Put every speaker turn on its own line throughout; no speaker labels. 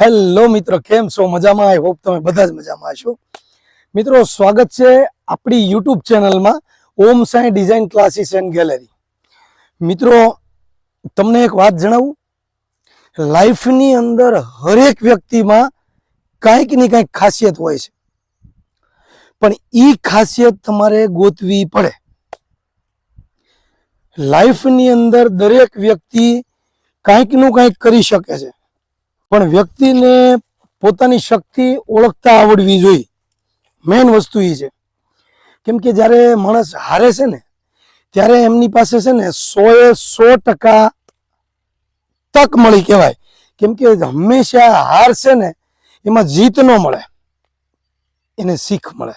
Hello મિત્રો, કેમ છો? મજામાં? આઈ હોપ તમે બધા જ મજામાં હશો. મિત્રો, સ્વાગત છે આપણી યુટ્યુબ ચેનલમાં Om Sai design classes and gallery મિત્રો, તમને એક વાત જણાવું? લાઈફની અંદર હરેક વ્યક્તિમાં કાંઈક ને કાંઈક ખાસિયત હોય છે. પણ એ ખાસિયત તમારે ગોતવી પડે. લાઈફની અંદર દરેક વ્યક્તિ કાંઈકનું કાંઈક કરી શકે છે. પણ વ્યક્તિને પોતાની શક્તિ ઓળખતા આવડવી જોઈએ. મેઇન વસ્તુ એ છે. કેમ કે જ્યારે માણસ હારે છે ને, ત્યારે એમની પાસે છે ને સો એ સો ટકા તક મળી કહેવાય. કેમ કે હંમેશા હાર છે ને, એમાં જીત ન મળે. એને શીખ મળે.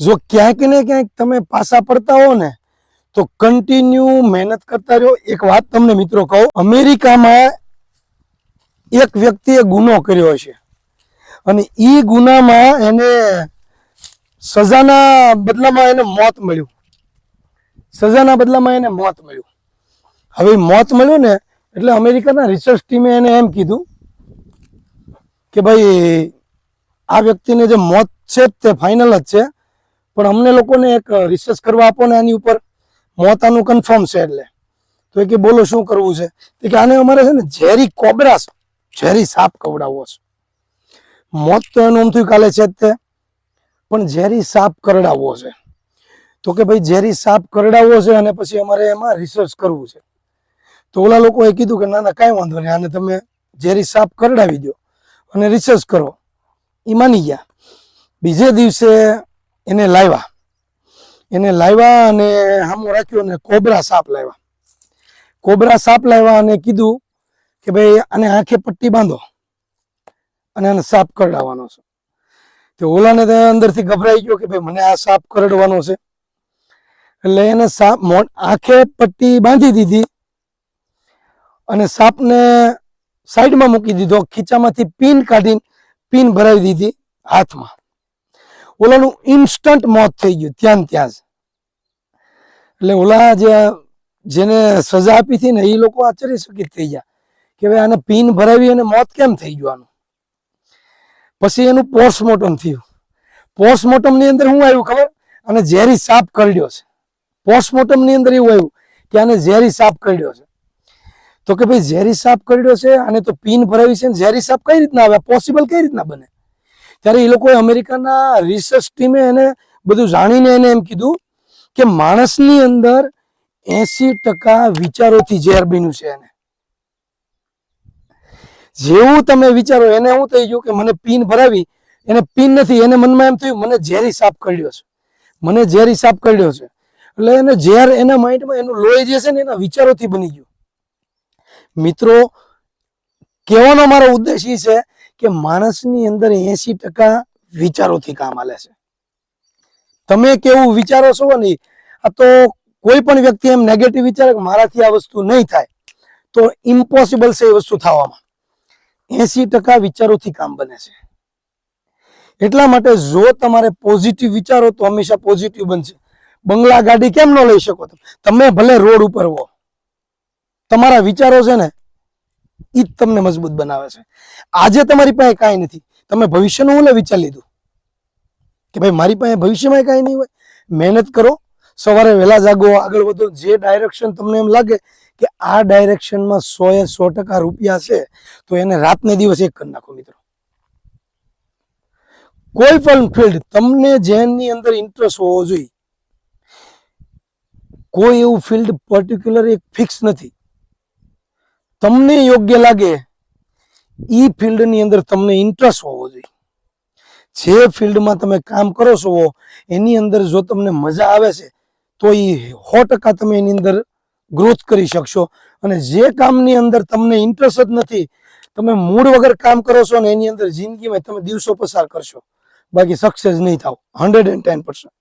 જો ક્યાંક ને ક્યાંક તમે પાસા પડતા હો ને તો કન્ટિન્યુ મહેનત કરતા રહ્યો. એક વાત તમને મિત્રો કહું, અમેરિકામાં એક વ્યક્તિએ ગુનો કર્યો છે. અને એ ગુનામાં એને સજાના બદલામાં એને મોત મળ્યું. સજાના બદલામાં એને મોત મળ્યું. હવે મોત મળ્યું ને, એટલે અમેરિકાના રિસર્ચ ટીમે એને એમ કીધું કે ભાઈ, આ વ્યક્તિને જે મોત છે તે ફાઇનલ જ છે. પણ અમને લોકોને એક રિસર્ચ કરવા આપો ને આની ઉપર. મોત આનું કન્ફર્મ છે એટલે. તો કે બોલો શું કરવું છે? તો કે આને અમારે છે ને ઝેરી કોબરા ઝેરી સાપ કવડાવવો છે. મોત તો એનું આમ થયું કાલે છે તે. પણ ઝેરી સાપ કરડાવવો છે. તો કે ભાઈ ઝેરી સાપ કરડાવવો છે અને પછી અમારે એમાં રિસર્ચ કરવું છે. તો ઓલા લોકોએ કીધું કે ના ના, કાંઈ વાંધો નહીં, આને તમે ઝેરી સાપ કરડાવી દો અને રિસર્ચ કરો. એ માની ગયા. બીજે દિવસે એને લાવ્યા. એને લાવ્યા અને હામો રાખ્યો અને કોબરા સાપ લાવ્યા. કોબરા સાપ લાવ્યા અને કીધું કે ભાઈ આને આંખે પટ્ટી બાંધો અને આને સાપ કરડાવવાનો છે. તો ઓલાને તો અંદરથી ગભરાઈ ગયો કે ભાઈ મને આ સાપ કરડવાનો છે. એટલે એને સાપ આંખે પટ્ટી બાંધી દીધી અને સાપને સાઈડમાં મૂકી દીધો, ખીચામાંથી પિન કાઢીને પિન ભરાવી દીધી હાથમાં. ઓલાનું ઇન્સ્ટન્ટ મોત થઈ ગયું, ત્યાં ત્યાં જ. એટલે ઓલા જે જેને સજા આપી હતી ને, એ લોકો આશ્ચર્યચકિત થઈ ગયા કે ભાઈ આને પીન ભરાવી અને મોત કેમ થઈ ગયું આનું? પછી એનું પોસ્ટમોર્ટમ થયું. પોસ્ટમોર્ટમની અંદર શું આવ્યું ખબર? અને ઝેરી સાપ કરડ્યો છે. પોસ્ટમોર્ટમની અંદર એવું આવ્યું કે આને ઝેરી સાપ કરડ્યો છે. તો કે ભાઈ ઝેરી સાપ કરડ્યો છે અને તો પિન ભરાવી છે ઝેરી સાપ કઈ રીતના આવે? પોસિબલ કઈ રીતના બને? ત્યારે એ લોકોએ અમેરિકાના રિસર્ચ ટીમે એને બધું જાણીને એને એમ કીધું કે માણસની અંદર એસી ટકા વિચારોથી ઝેર બન્યું છે એને. જેવું તમે વિચારો, એને શું થઈ ગયું કે મને પિન ભરાવી, એને પિન નથી, એને મનમાં એમ થયું, મને ઝેરી સાપ કરડ્યો છે. મને ઝેરી સાપ કરડ્યો છે. એટલે એને ઝેર એના માઇન્ડમાં એનું લોહી જે છે ને, એના વિચારોથી બની ગયું. મિત્રો, કહેવાનો મારો ઉદ્દેશ એ છે કે માણસની અંદર એસી ટકા વિચારોથી કામ આલે છે. તમે કેવું વિચારો છો? ને આ તો કોઈ પણ વ્યક્તિ એમ નેગેટિવ વિચારે કે મારાથી આ વસ્તુ નહીં થાય, તો ઇમ્પોસિબલ છે એ વસ્તુ થવામાં. એસી ટકા વિચારોથી કામ બને છે. એટલા માટે જો તમારે પોઝિટિવ વિચારો, તો હંમેશા પોઝિટિવ બનશે. બંગલા ગાડી કેમ ન લઈ શકો તમે? ભલે રોડ ઉપર હો. તમારા વિચારો છે ને એ જ તમને મજબૂત બનાવે છે. આજે તમારી પાસે કાંઈ નથી. તમે ભવિષ્યનું હું વિચાર લીધું? કે ભાઈ, મારી પાસે ભવિષ્યમાં કાંઈ નહીં હોય. મહેનત કરો. સવારે વહેલા જાગો, આગળ વધો. જે ડાયરેક્શન તમને એમ લાગે કે આ ડાયરેક્શનમાં સો એ સો ટકા રૂપિયા છે, તો એને રાતને દિવસ એક કરી નાખો મિત્રો. કોઈ પણ ફિલ્ડ તમને જેની અંદર ઇન્ટરેસ્ટ હોવો જોઈએ. કોઈ એવું ફિલ્ડ પર્ટિક્યુલર એક ફિક્સ નથી. તમને યોગ્ય લાગે, ઈ ફિલ્ડની અંદર તમને ઇન્ટરેસ્ટ હોવો જોઈએ. જે ફિલ્ડમાં તમે કામ કરો છો, એની અંદર જો તમને મજા આવે છે, તો એ સો ટકા તમે એની અંદર ગ્રોથ કરી શકશો. અને જે કામની અંદર તમને ઇન્ટરેસ્ટ જ નથી, તમે મૂળ વગર કામ કરો છો ને એની અંદર જિંદગીમાં તમે દિવસો પસાર કરશો. બાકી સક્સેસ નહીં થાવ હંડ્રેડ એન્ડ ટેન પર્સન્ટ